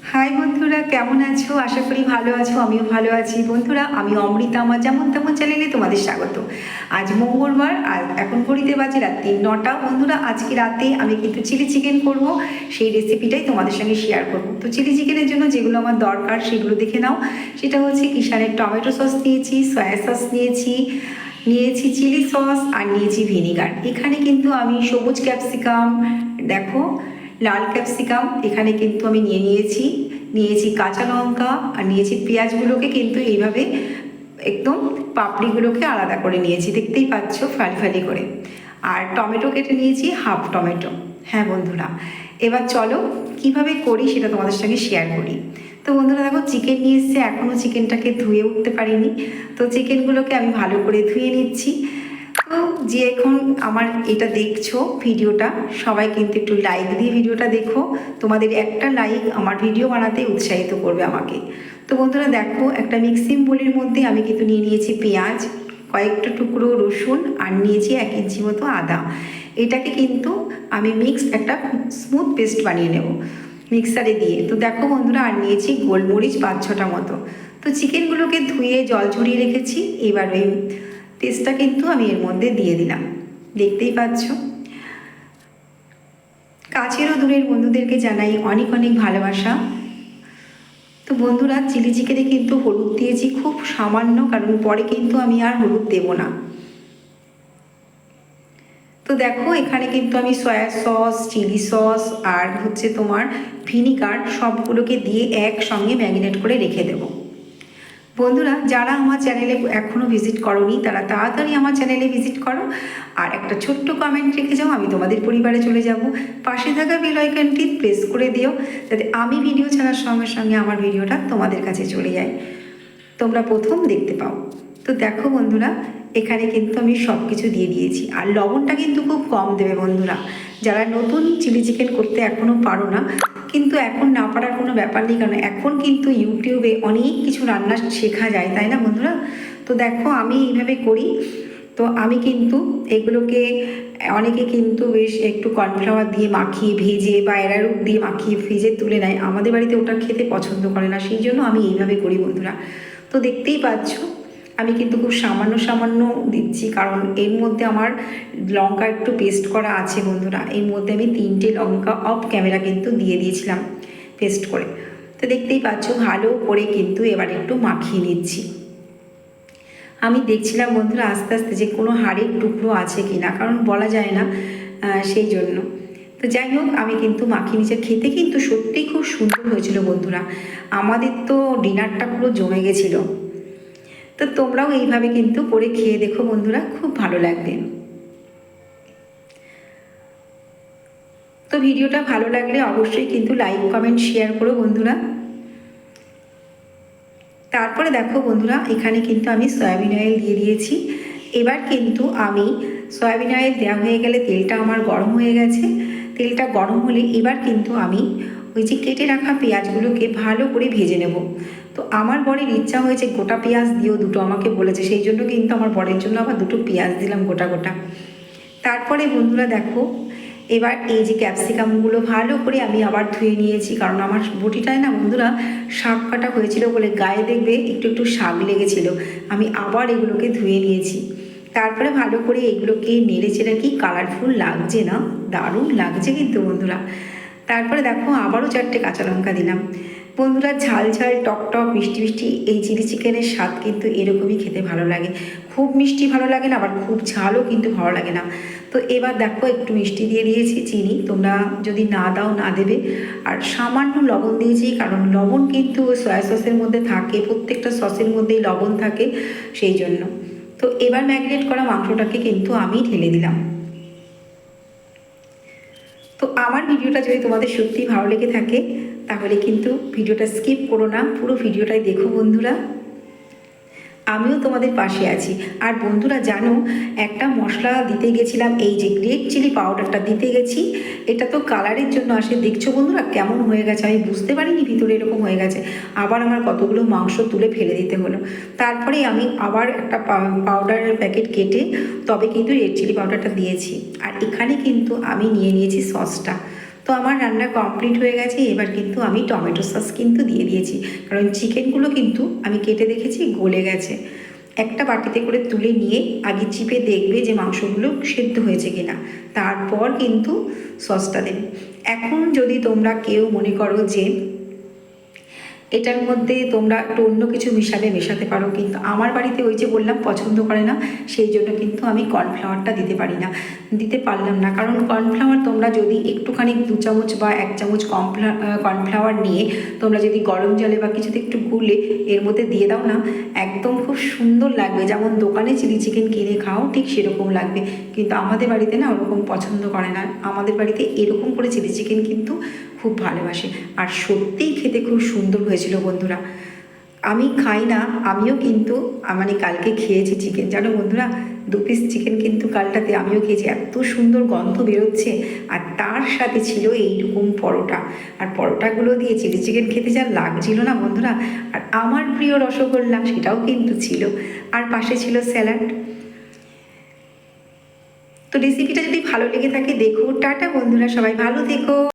High বন্ধুরা, কেমন আছো? আশা করি ভালো আছো, আমিও ভালো আছি। বন্ধুরা, আমি অমৃতা, আমার যেমন তেমন চ্যানেলে তোমাদের স্বাগত। আজ মঙ্গলবার, আর এখন ঘড়িতে বাজে রাত্রি নটা। বন্ধুরা, আজকে রাতে আমি কিন্তু চিলি চিকেন করব, সেই রেসিপিটাই তোমাদের সঙ্গে শেয়ার করব। তো চিলি চিকেনের জন্য যেগুলো আমার দরকার, সেগুলো দেখে নাও। সেটা হচ্ছে কিষানের টমেটো সস নিয়েছি সয়া সস নিয়েছি নিয়েছি চিলি সস, আর নিয়েছি ভিনিগার। এখানে কিন্তু আমি সবুজ ক্যাপসিকাম দেখো লাল ক্যাপসিকাম, এখানে কিন্তু আমি নিয়ে নিয়েছি। নিয়েছি কাঁচা লঙ্কা আর নিয়েছি পেঁয়াজগুলোকে কিন্তু এইভাবে একদম পাপড়িগুলোকে আলাদা করে নিয়েছি। দেখতেই পাচ্ছ, ফালি ফালি করে। আর টমেটো কেটে নিয়েছি, হাফ টমেটো। হ্যাঁ বন্ধুরা, এবার চলো কীভাবে করি সেটা তোমাদের সঙ্গে শেয়ার করি। তো বন্ধুরা দেখো চিকেন নিয়ে এসছে এখনও চিকেনটাকে ধুয়ে উঠতে পারিনি। তো চিকেনগুলোকে আমি ভালো করে ধুয়ে নিচ্ছি। যে এখন আমার এটা দেখছ ভিডিওটা, সবাই কিন্তু একটু লাইক দিয়ে ভিডিওটা দেখো। তোমাদের একটা লাইক আমার ভিডিও বানাতে উৎসাহিত করবে আমাকে। তো বন্ধুরা দেখো, একটা মিক্সিং বোলের মধ্যে আমি কিন্তু নিয়ে নিয়েছি পেঁয়াজ, কয়েকটা টুকরো রসুন আর নিয়েছি এক ইঞ্চি মতো আদা। এটাকে কিন্তু আমি মিক্স একটা স্মুথ পেস্ট বানিয়ে নেব মিক্সারে দিয়ে। তো দেখো বন্ধুরা, আর নিয়েছি গোলমরিচ পাঁচ ছটা মতো। তো চিকেনগুলোকে ধুয়ে জল ঝরিয়ে রেখেছি, এবার পেস্টটা কিন্তু আমি এর মধ্যে দিয়ে দিলাম। দেখতেই পাচ্ছ? কাছের ও দূরের বন্ধুদেরকে জানাই অনেক অনেক ভালোবাসা। তো বন্ধুরা, চিলি চিকেনে কিন্তু হলুদ দিয়েছি খুব সামান্য, কারণ পরে কিন্তু আমি আর হলুদ দেব না। তো দেখো, এখানে কিন্তু আমি সয়া সস, চিলি সস আর হচ্ছে তোমার ভিনিগার সবগুলোকে দিয়ে একসঙ্গে ম্যারিনেট করে রেখে দেবো। বন্ধুরা, যারা আমার চ্যানেলে এখনও ভিজিট করনি, তারা তাড়াতাড়ি আমার চ্যানেলে ভিজিট করো। আর একটা ছোট্ট কমেন্ট রেখে যাও, আমি তোমাদের পরিবারে চলে যাব। পাশে থাকা বেল আইকনটি প্রেস করে দিও, যাতে আমি ভিডিও ছাড়ার সঙ্গে সঙ্গে আমার ভিডিওটা তোমাদের কাছে চলে যায়। তোমরা প্রথম দেখতে পাও। তো দেখো বন্ধুরা, এখানে কিন্তু আমি সব কিছু দিয়ে দিয়েছি। আর লবণটা কিন্তু খুব কম দেবে বন্ধুরা। যারা নতুন চিলি চিকেন করতে এখনও পারো না, কিন্তু এখন না পারার কোনো ব্যাপার নেই, কারণ এখন কিন্তু ইউটিউবে অনেক কিছু রান্না শেখা যায়, তাই না বন্ধুরা? তো দেখো, আমি এইভাবে করি। তো আমি কিন্তু এগুলোকে, অনেকে কিন্তু বেশ একটু কর্নফ্লাওয়ার দিয়ে মাখিয়ে ভেজে বা এরারুট দিয়ে মাখিয়ে ভেজে তুলে নেয়। আমাদের বাড়িতে ওটা খেতে পছন্দ করে না, সেই জন্য আমি এইভাবে করি বন্ধুরা। তো দেখতেই পাচ্ছ আমি কিন্তু খুব সামান্য সামান্য দিচ্ছি, কারণ এর মধ্যে আমার লঙ্কা একটু পেস্ট করা আছে বন্ধুরা। এর মধ্যে আমি তিনটে লঙ্কা অফ ক্যামেরা কিন্তু দিয়ে দিয়েছিলাম পেস্ট করে। তো দেখতেই পাচ্ছ, ভালো করে কিন্তু এবার একটু মাখিয়ে নিচ্ছি। আমি দেখছিলাম বন্ধুরা আস্তে আস্তে যে কোনো হাড়ের টুকরো আছে কি না কারণ বলা যায় না সেই জন্য। তো যাই হোক, আমি কিন্তু মাখিয়ে নিচে খেতে কিন্তু সত্যিই খুব সুন্দর হয়েছিল বন্ধুরা। আমাদের তো ডিনারটা পুরো জমে গেছিল। তো তোমরাও এইভাবে কিন্তু করে খেয়ে দেখো বন্ধুরা, খুব ভালো লাগবে। তো ভিডিওটা ভালো লাগলে অবশ্যই কিন্তু লাইক, কমেন্ট শেয়ার করো বন্ধুরা। তারপরে দেখো বন্ধুরা, এখানে কিন্তু আমি সয়াবিন অয়েল দিয়ে দিয়েছি। এবার কিন্তু আমি সয়াবিন অয়েল দেওয়া হয়ে গেলে তেলটা আমার গরম হয়ে গেছে। তেলটা গরম হলে এবার কিন্তু আমি ওই যে কেটে রাখা পেঁয়াজগুলোকে ভালো করে ভেজে নেব। তো আমার বরের ইচ্ছা হয়েছে গোটা পেঁয়াজ দিও দুটো, আমাকে বলেছে, সেই জন্য কিন্তু আমার বরের জন্য আবার দুটো পেঁয়াজ দিলাম গোটা গোটা। তারপরে বন্ধুরা দেখো, এবার এই যে ক্যাপসিকামগুলো ভালো করে আমি আবার ধুয়ে নিয়েছি, কারণ আমার বটিটায় না বন্ধুরা শাক কাটা হয়েছিল বলে গায়ে দেখবে একটু একটু শাক লেগেছিল। আমি আবার এগুলোকে ধুয়ে নিয়েছি। তারপরে ভালো করে এগুলোকে নেড়ে চেড়ে কি কালারফুল লাগছে না? দারুণ লাগছে কিন্তু বন্ধুরা। তারপরে দেখো আবারও চারটে কাঁচা লঙ্কা দিলাম। বন্ধুরা ঝাল ঝাল, টক টক, মিষ্টি মিষ্টি, এই চিলি চিকেনের স্বাদ কিন্তু এরকমই খেতে ভালো লাগে। খুব মিষ্টি ভালো লাগে না, আবার খুব ঝালও কিন্তু ভালো লাগে না। তো এবার দেখো একটু মিষ্টি দিয়ে দিয়েছি চিনি, তোমরা যদি না দাও না দেবে। আর সামান্য লবণ দিয়েছি, কারণ লবণ কিন্তু সয়া সসের মধ্যে থাকে, প্রত্যেকটা সসের মধ্যেই লবণ থাকে, সেই জন্য। তো এবার ম্যাগনেট করা মাংসটাকে কিন্তু আমি ঢেলে দিলাম। তো আমার ভিডিওটা যদি তোমাদের সত্যিই ভালো লেগে থাকে, তাহলে কিন্তু ভিডিওটা স্কিপ করো না, পুরো ভিডিওটাই দেখো বন্ধুরা। আমিও তোমাদের পাশে আছি। আর বন্ধুরা, জানো, একটা মশলা দিতে গেছিলাম, এই যে গ্রেট চিলি পাউডারটা দিতে গেছি। এটা তো কালারের জন্য আসে। দেখছ বন্ধুরা, কেমন হয়ে গেছে? আমি বুঝতে পারিনি ভিতরে এরকম হয়ে গেছে। আবার আমার কতগুলো মাংস তুলে ফেলে দিতে হলো। তারপরে আমি আবার একটা পাউডারের প্যাকেট কেটে, তবে কিন্তু রেড চিলি পাউডারটা দিয়েছি। আর এখানে কিন্তু আমি নিয়ে নিয়েছি সসটা। তো আমার রান্না কমপ্লিট হয়ে গেছে, এবার কিন্তু আমি টমেটো সস কিন্তু দিয়ে দিয়েছি। কারণ চিকেনগুলো কিন্তু আমি কেটে দেখেছি, গলে গেছে। একটা বাটিতে করে তুলে নিয়ে আগে চিপে দেখবে যে মাংসগুলো সেদ্ধ হয়েছে কিনা। তারপর কিন্তু সসটা দেবে। এখন যদি তোমরা কেউ মনে করো যে এটার মধ্যে তোমরা একটু অন্য কিছু মিশালে মেশাতে পারো, কিন্তু আমার বাড়িতে ওই যে বললাম পছন্দ করে না, সেই জন্য কিন্তু আমি কর্নফ্লাওয়ারটা দিতে পারি না, দিতে পারলাম না। কারণ কর্নফ্লাওয়ার তোমরা যদি একটুখানি দু চামচ বা এক চামচ কর্নফ্লা কর্নফ্লাওয়ার নিয়ে তোমরা যদি গরম জলে বা কিছুতে একটু গুলে এর মধ্যে দিয়ে দাও না, একদম খুব সুন্দর লাগবে। যেমন দোকানে চিলি চিকেন কিনে খাও, ঠিক সেরকম লাগবে। কিন্তু আমাদের বাড়িতে না ওরকম পছন্দ করে না। আমাদের বাড়িতে এরকম করে চিলি চিকেন কিন্তু খুব ভালোবাসে। আর সত্যিই খেতে খুব সুন্দর হয়েছিল বন্ধুরা। আমি খাই না, আমিও কিন্তু মানে কালকে খেয়েছি চিকেন জানো বন্ধুরা, দু পিস চিকেন কিন্তু কালটাতে আমিও খেয়েছি। এত সুন্দর গন্ধ বেরোচ্ছে। আর তার সাথে ছিল এইরকম পরোটা। আর পরোটাগুলো দিয়ে চিলি চিকেন খেতে যা লাগছিল না বন্ধুরা। আর আমার প্রিয় রসগোল্লা সেটাও কিন্তু ছিল। আর পাশে ছিল স্যালাড। তো রেসিপিটা যদি ভালো লেগে থাকে, দেখো। টাটা বন্ধুরা, সবাই ভালো থেকো।